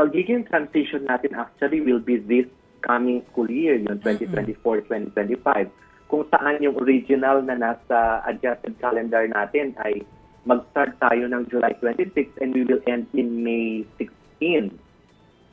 magiging transition natin actually will be this coming school year, yung 2024-2025, kung saan yung original na nasa adjusted calendar natin ay mag-start tayo ng July 26 and we will end in May 16.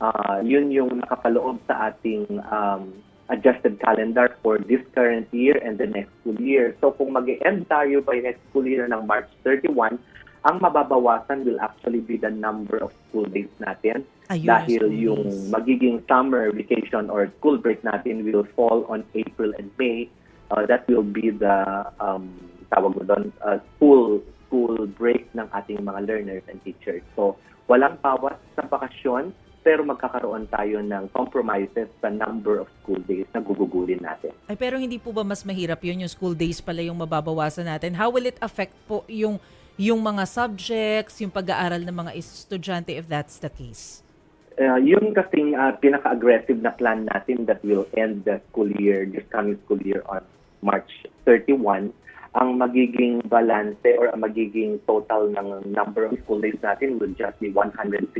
Ah, yun yung nakapaloob sa ating um, adjusted calendar for this current year and the next school year. So kung mag end tayo by next school year ng March 31, ang mababawasan will actually be the number of school days natin Ayun, dahil yung magiging summer vacation or school break natin will fall on April and May. Uh, that will be the um, tawag mo doon, uh, school school break ng ating mga learners and teachers. So, walang bawas sa bakasyon, pero magkakaroon tayo ng compromises sa number of school days na gugugulin natin. Ay, pero hindi po ba mas mahirap yun, yung school days pala yung mababawasan natin? How will it affect po yung, yung mga subjects, yung pag-aaral ng mga estudyante if that's the case? Uh, yun kasing uh, pinaka-aggressive na plan natin that will end the school year, this coming school year on March 31. Ang magiging balance or ang magiging total ng number of school days natin will just be 165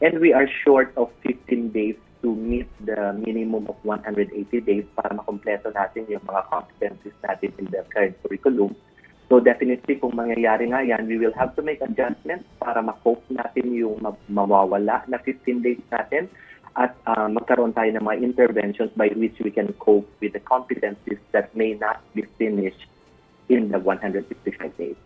and we are short of 15 days to meet the minimum of 180 days para makompleto natin yung mga competencies natin in the current curriculum. So definitely kung mangyayari nga yan, we will have to make adjustments para ma-cope natin yung ma- mawawala na 15 days natin at uh, magkaroon tayo ng mga interventions by which we can cope with the competencies that may not be finished in the 165 days.